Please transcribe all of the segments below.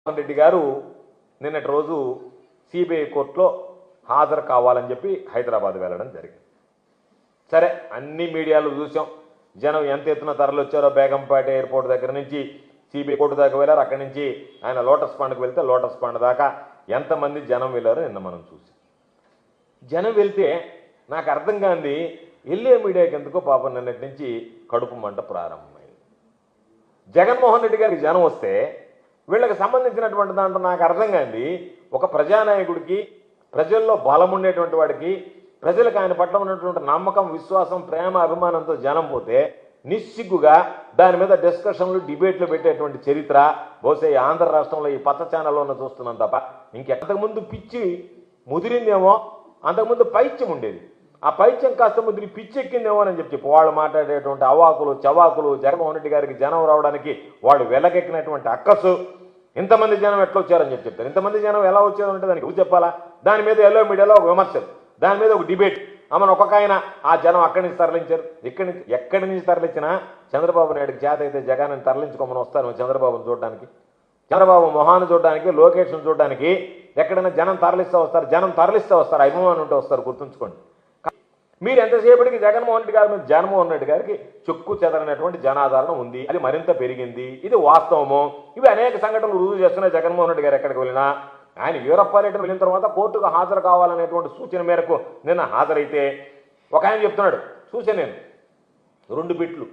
జగన్మోహన్ రెడ్డి గారు నిన్నటి రోజు సిబిఐ కోర్టులో హాజరు కావాలని చెప్పి హైదరాబాద్ వెళ్ళడం జరిగింది. సరే అన్ని మీడియాలు చూసాం. జనం ఎంత ఎత్తున తరలి వచ్చారో బేగంపేట ఎయిర్పోర్ట్ దగ్గర నుంచి సిబిఐ కోర్టు దాకా వెళ్ళారు. అక్కడి నుంచి ఆయన లోటస్ పండుకు వెళ్తే లోటస్ పండు దాకా ఎంతమంది జనం వెళ్ళారో నిన్న మనం చూసాం. జనం వెళ్తే నాకు అర్థం కాంది వెళ్ళే మీడియాకి ఎందుకో పాపం నిన్నటి నుంచి కడుపు మంట ప్రారంభమైంది. జగన్మోహన్ రెడ్డి గారికి జనం వస్తే వీళ్ళకి సంబంధించినటువంటి దాంట్లో నాకు అర్థం కాంది ఒక ప్రజానాయకుడికి ప్రజల్లో బలం ఉండేటువంటి వాడికి ప్రజలకు ఆయన పట్ల ఉన్నటువంటి నమ్మకం విశ్వాసం ప్రేమ అభిమానంతో జనం పోతే నిస్సిగ్గుగా దాని మీద డిస్కషన్లు డిబేట్లు పెట్టేటువంటి చరిత్ర బహుశా ఈ ఆంధ్ర రాష్ట్రంలో ఈ పచ్చ ఛానల్లోనే చూస్తున్నాం తప్ప. ఇంకెంతకుముందు పిచ్చి ముదిరిందేమో అంతకుముందు పైత్యం ఉండేది. ఆ పైత్యం కాస్త ముదిరి పిచ్చెక్కిందేమో అని చెప్పి వాళ్ళు మాట్లాడేటువంటి అవాకులు చవాకులు జగన్మోహన్ రెడ్డి గారికి జనం రావడానికి వాళ్ళు వెలకెక్కినటువంటి అక్కసు. ఇంతమంది జనం ఎట్లా వచ్చారని చెప్పి చెప్తారు. ఇంతమంది జనం ఎలా వచ్చారు అంటే దానికి చెప్పాలా? దాని మీద ఎల్లో మీడియాలో ఒక విమర్శలు. దాని మీద ఒక డిబేట్. ఆమెను ఒక్కొక్క ఆయన ఆ జనం అక్కడి నుంచి తరలించారు. ఇక్కడి నుంచి ఎక్కడి నుంచి తరలించినా చంద్రబాబు నాయుడుకి చేత అయితే జగన్ తరలించుకోమని వస్తారు చంద్రబాబును చూడడానికి. చంద్రబాబు మొహాన్ని చూడడానికి లోకేష్ను చూడడానికి ఎక్కడైనా జనం తరలిస్తే వస్తారు జనం తరలిస్తే వస్తారు అభిమానం ఉంటే వస్తారు గుర్తుంచుకోండి. మీరు ఎంతసేపటికి జగన్మోహన్ రెడ్డి గారి మీద జగన్మోహన్ రెడ్డి గారికి చుక్కు చెదరనటువంటి జనాదరణ ఉంది. అది మరింత పెరిగింది. ఇది వాస్తవము. ఇవి అనేక సంఘటనలు రుజువు చేస్తున్నాయి జగన్మోహన్ రెడ్డి గారు ఎక్కడికి వెళ్ళినా. ఆయన యూరప్ పర్యటన వెళ్ళిన తర్వాత కోర్టుకు హాజరు కావాలనేటువంటి సూచన మేరకు నిన్న హాజరైతే ఒక ఆయన చెప్తున్నాడు. చూసాను నేను. రెండు బిట్లు.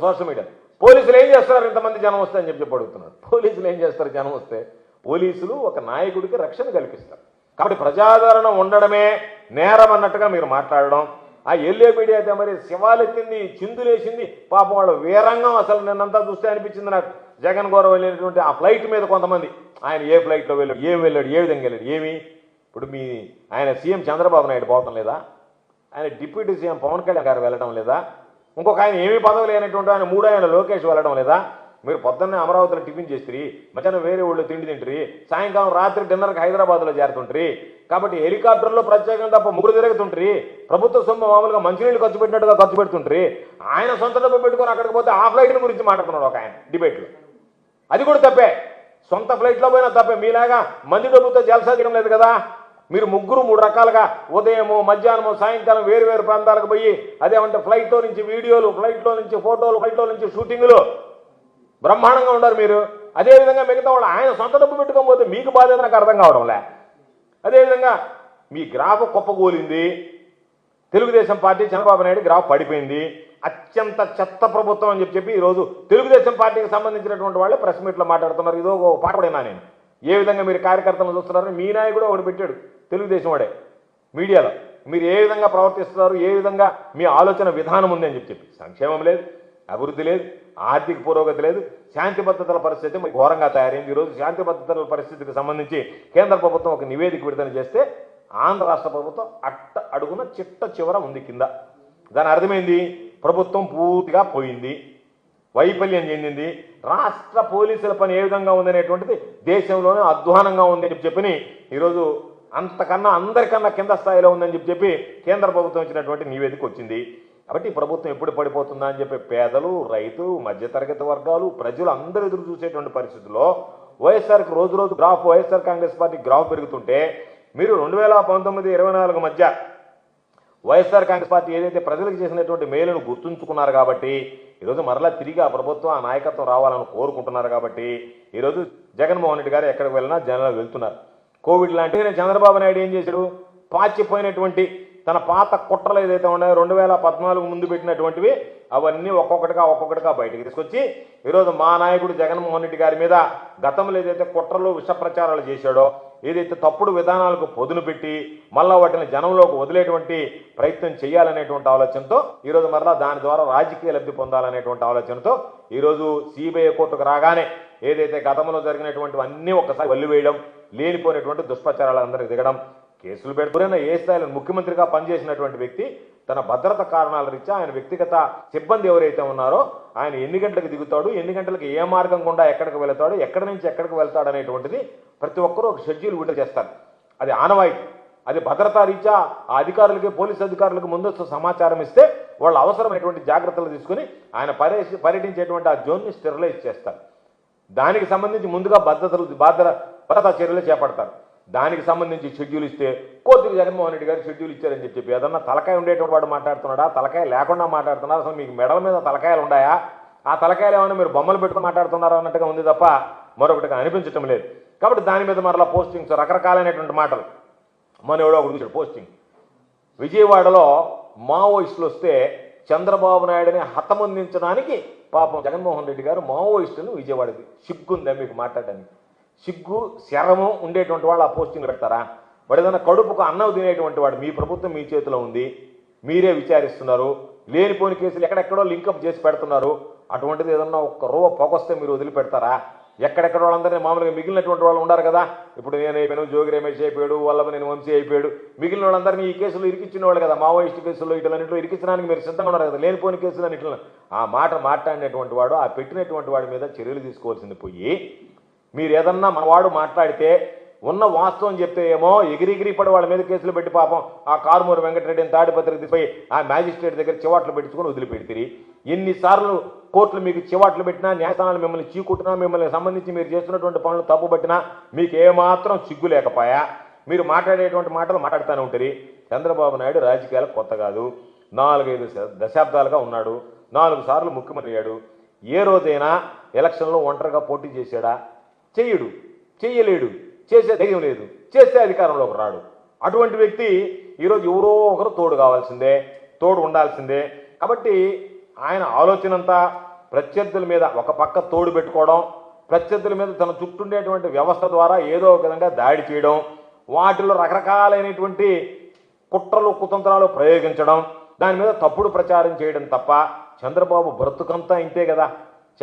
Social media. పోలీసులు ఏం చేస్తారు ఇంతమంది జనం వస్తే అని చెప్పి చెప్పి అడుగుతున్నారు. పోలీసులు ఏం చేస్తారు? జనం వస్తే పోలీసులు ఒక నాయకుడికి రక్షణ కల్పిస్తారు. కాబట్టి ప్రజాదరణ ఉండడమే నేరం అన్నట్టుగా మీరు మాట్లాడడం. ఆ ఎల్ఏ మీడియా అయితే మరి శివాలెత్తింది చిందులేసింది పాపం వాళ్ళు వీరంగం అసలు నిన్నంతా చూస్తే అనిపించింది నాకు. జగన్ గౌరవ వెళ్ళినటువంటి ఆ ఫ్లైట్ మీద కొంతమంది. ఆయన ఏ ఫ్లైట్లో వెళ్ళాడు ఏం వెళ్ళాడు ఏ విధంగా వెళ్ళాడు ఏమి? ఇప్పుడు మీ ఆయన సీఎం చంద్రబాబు నాయుడు పోవటం లేదా? ఆయన డిప్యూటీ సీఎం పవన్ కళ్యాణ్ గారు వెళ్ళడం లేదా? ఇంకొక ఆయన ఏమీ పదవి లేనటువంటి ఆయన మూడో ఆయన లోకేష్ వెళ్ళడం లేదా? మీరు పొద్దున్నే అమరావతిలో టిఫిన్ చేస్తుంది మధ్యాహ్నం వేరే ఊళ్ళో తిండి తింటారు సాయంకాలం రాత్రి డిన్నర్కి హైదరాబాద్లో చేరుతుంటారు. కాబట్టి హెలికాప్టర్లో ప్రత్యేకంగా తప్ప ముగ్గురు తిరుగుతుంటారు. ప్రభుత్వ సొమ్ము మామూలుగా మంచినీళ్ళు ఖర్చు పెట్టినట్టుగా ఖర్చు పెడుతుంటారు. ఆయన సొంత డబ్బు పెట్టుకొని అక్కడికి పోతే ఆ ఫ్లైట్ గురించి మాట్లాడుతున్నాడు ఒక ఆయన డిబేట్లో. అది కూడా తప్పే. సొంత ఫ్లైట్లో పోయినా తప్పే. మీలాగా మంది డబ్బుతో జలసా చేయడం లేదు కదా. మీరు ముగ్గురు మూడు రకాలుగా ఉదయము మధ్యాహ్నము సాయంకాలం వేరు వేరు ప్రాంతాలకు పోయి అదేమంటే ఫ్లైట్లో నుంచి వీడియోలు ఫ్లైట్లో నుంచి ఫోటోలు ఫ్లైట్లో నుంచి షూటింగులు బ్రహ్మాండంగా ఉన్నారు మీరు. అదేవిధంగా మిగతా వాళ్ళు ఆయన సొంత డబ్బు పెట్టుకోకపోతే మీకు బాధ్యత నాకు అర్థం కావడంలే. అదేవిధంగా మీ graph కుప్పగూలింది. Telugu Desam party Chandrababu Naidu graph పడిపోయింది. అత్యంత చెత్త ప్రభుత్వం అని చెప్పి చెప్పి ఈరోజు తెలుగుదేశం పార్టీకి సంబంధించినటువంటి వాళ్ళే ప్రెస్ మీట్లో మాట్లాడుతున్నారు. ఇదో ఒక పాట పడినా నేను. ఏ విధంగా మీరు కార్యకర్తలను చూస్తున్నారు మీ నాయకుడు ఒకటి పెట్టాడు తెలుగుదేశం వాడే మీడియాలో. మీరు ఏ విధంగా ప్రవర్తిస్తున్నారు? ఏ విధంగా మీ ఆలోచన విధానం ఉంది అని చెప్పి చెప్పి. సంక్షేమం లేదు. అభివృద్ధి లేదు ఆర్థిక పురోగతి లేదు శాంతి భద్రతల పరిస్థితి మరి ఘోరంగా తయారైంది. ఈరోజు శాంతి భద్రతల పరిస్థితికి సంబంధించి కేంద్ర ప్రభుత్వం ఒక నివేదిక విడుదల చేస్తే ఆంధ్ర రాష్ట్ర ప్రభుత్వం అట్ట అడుగున చిట్ట చివర ఉంది కింద. దాని అర్థమైంది? ప్రభుత్వం పూర్తిగా పోయింది. వైఫల్యం చెందింది. రాష్ట్ర పోలీసుల పని ఏ విధంగా ఉందనేటువంటిది దేశంలోనే అధ్వానంగా ఉంది అని చెప్పి ఈరోజు అంతకన్నా అందరికన్నా కింద స్థాయిలో ఉందని చెప్పి చెప్పి కేంద్ర ప్రభుత్వం ఇచ్చినటువంటి నివేదిక వచ్చింది. కాబట్టి ఈ ప్రభుత్వం ఎప్పుడు పడిపోతుందా అని చెప్పి పేదలు రైతు మధ్యతరగతి వర్గాలు ప్రజలు అందరూ ఎదురు చూసేటువంటి పరిస్థితుల్లో వైఎస్ఆర్కి రోజు రోజు graph YSR Congress party graph పెరుగుతుంటే మీరు రెండు వేల పంతొమ్మిది ఇరవై నాలుగు మధ్య వైఎస్ఆర్ కాంగ్రెస్ పార్టీ ఏదైతే ప్రజలకు చేసినటువంటి మేలును గుర్తుంచుకున్నారు కాబట్టి ఈరోజు మరలా తిరిగి ఆ ప్రభుత్వం ఆ నాయకత్వం రావాలని కోరుకుంటున్నారు కాబట్టి ఈరోజు జగన్మోహన్ రెడ్డి గారు ఎక్కడికి వెళ్ళినా జనాలు వెళ్తున్నారు. కోవిడ్ లాంటివి చంద్రబాబు నాయుడు ఏం చేశాడు? పాచిపోయినటువంటి తన పాత కుట్రలు ఏదైతే ఉన్నాయో రెండు వేల పద్నాలుగు ముందు పెట్టినటువంటివి అవన్నీ ఒక్కొక్కటిగా ఒక్కొక్కటిగా బయటికి తీసుకొచ్చి ఈరోజు మా నాయకుడు జగన్మోహన్ రెడ్డి గారి మీద గతంలో ఏదైతే కుట్రలు విష ప్రచారాలు చేశాడో ఏదైతే తప్పుడు విధానాలకు పొదును పెట్టి మళ్ళా వాటిని జనంలోకి వదిలేటువంటి ప్రయత్నం చేయాలనేటువంటి ఆలోచనతో ఈరోజు మరలా దాని ద్వారా రాజకీయ లబ్ధి పొందాలనేటువంటి ఆలోచనతో ఈరోజు సిబిఐ కోర్టుకు రాగానే ఏదైతే గతంలో జరిగినటువంటి అన్నీ ఒక్కసారి వల్లివేయడం లేనిపోయినటువంటి దుష్ప్రచారాలందరికీ దిగడం కేసులు పెడుతున్న ఏ స్థాయిలో ముఖ్యమంత్రిగా పనిచేసినటువంటి వ్యక్తి తన భద్రత కారణాల రీత్యా ఆయన వ్యక్తిగత సిబ్బంది ఎవరైతే ఉన్నారో ఆయన ఎన్ని గంటలకు దిగుతాడు ఎన్ని గంటలకు ఏ మార్గం గుండా ఎక్కడికి వెళతాడు ఎక్కడి నుంచి ఎక్కడికి వెళ్తాడు అనేటువంటిది ప్రతి ఒక్కరూ ఒక షెడ్యూల్ విడుదల చేస్తారు. అది ఆనవాయితీ. అది భద్రతా రీత్యా ఆ అధికారులకి పోలీసు అధికారులకు ముందస్తు సమాచారం ఇస్తే వాళ్ళు అవసరమైనటువంటి జాగ్రత్తలు తీసుకుని ఆయన పర్యటి పర్యటించేటువంటి ఆ జోన్ని స్టెరిలైజ్ చేస్తారు. దానికి సంబంధించి ముందుగా భద్రతలు బాధ్యత భద్రతా చర్యలు చేపడతారు. దానికి సంబంధించి షెడ్యూల్ ఇస్తే కోర్టుకు జగన్మోహన్ రెడ్డి గారు షెడ్యూల్ ఇచ్చారని చెప్పి ఏదన్నా తలకాయ ఉండేటువంటి వాడు మాట్లాడుతున్నాడా? తలకాయ లేకుండా మాట్లాడుతున్నారా? అసలు మీకు మెడల మీద తలకాయలు ఉన్నాయా? ఆ తలకాయలు ఏమైనా మీరు బొమ్మలు పెట్టుకుని మాట్లాడుతున్నారా అన్నట్టుగా ఉంది తప్ప మరొకటిగా అనిపించటం లేదు. కాబట్టి దాని మీద మరలా పోస్టింగ్స్ రకరకాలైనటువంటి మాటలు. మన ఎవడో ఒకటి చూసాడు పోస్టింగ్ విజయవాడలో మావోయిస్టులు వస్తే చంద్రబాబు నాయుడుని హతమందించడానికి పాపం జగన్మోహన్ రెడ్డి గారు మావోయిస్టులను విజయవాడది సిగ్గుందా మీకు మాట్లాడడానికి. సిగ్గు శరము ఉండేటువంటి వాళ్ళు ఆ పోస్టింగ్ పెడతారా? వాడు ఏదైనా కడుపుకు అన్నం తినేటువంటి వాడు మీ ప్రభుత్వం మీ చేతిలో ఉంది మీరే విచారిస్తున్నారు లేనిపోని కేసులు ఎక్కడెక్కడో లింకప్ చేసి పెడుతున్నారు అటువంటిది ఏదన్నా ఒక్క రూవ పొగొస్తే మీరు వదిలిపెడతారా? ఎక్కడెక్కడ వాళ్ళందరినీ మామూలుగా మిగిలినటువంటి వాళ్ళు ఉన్నారు కదా ఇప్పుడు నేను అయిపోయాను జోగి రమేష్ అయిపోయాడు నేను వంశీ అయిపోయాడు మిగిలిన వాళ్ళందరినీ ఈ కేసులు ఇరికిచ్చిన వాళ్ళు కదా మావోయిస్ట్ కేసుల్లో ఇటులన్నింటిలో ఇరికించడానికి మీరు సిద్ధంగా ఉన్నారు కదా లేనిపోని కేసులు అన్నింటిలో ఆ మాట మాట్లాడినటువంటి వాడు ఆ పెట్టినటువంటి వాడి మీద చర్యలు తీసుకోవాల్సింది పోయి మీరు ఏదన్నా మనవాడు మాట్లాడితే ఉన్న వాస్తవం చెప్తే ఏమో ఎగిరిగిరి పడి వాళ్ళ మీద కేసులు పెట్టి పాపం ఆ కారుమూరు వెంకటరెడ్డిని తాడిపత్రికి తీసిపోయి ఆ మ్యాజిస్ట్రేట్ దగ్గర చివాట్లు పెట్టించుకొని వదిలిపెడితే ఎన్నిసార్లు కోర్టులు మీకు చివాట్లు పెట్టినా న్యాయస్థానాలు మిమ్మల్ని చీకుట్టినా మిమ్మల్ని సంబంధించి మీరు చేస్తున్నటువంటి పనులు తప్పుపట్టినా మీకు ఏమాత్రం సిగ్గు లేకపోయా? మీరు మాట్లాడేటువంటి మాటలు మాట్లాడుతూనే ఉంటారు. చంద్రబాబు నాయుడు రాజకీయాలకు కొత్త కాదు. నాలుగైదు దశాబ్దాలుగా ఉన్నాడు. నాలుగు సార్లు ముఖ్యమంత్రి అయ్యాడు. ఏ రోజైనా ఎలక్షన్లో ఒంటరిగా పోటీ చేశాడా? చేయుడు చేయలేడు చేసే ధైర్యం లేదు చేస్తే అధికారంలోకి రాడు. అటువంటి వ్యక్తి ఈరోజు ఎవరో ఒకరు తోడు కావాల్సిందే తోడు ఉండాల్సిందే. కాబట్టి ఆయన ఆలోచనంతా ప్రత్యర్థుల మీద ఒక పక్క తోడు పెట్టుకోవడం ప్రత్యర్థుల మీద తన చుట్టూండేటువంటి వ్యవస్థ ద్వారా ఏదో ఒక విధంగా దాడి చేయడం వాటిలో రకరకాలైనటువంటి కుట్రలు కుతంత్రాలు ప్రయోగించడం దాని మీద తప్పుడు ప్రచారం చేయడం తప్ప చంద్రబాబు బ్రతుకంతా ఇంతే కదా.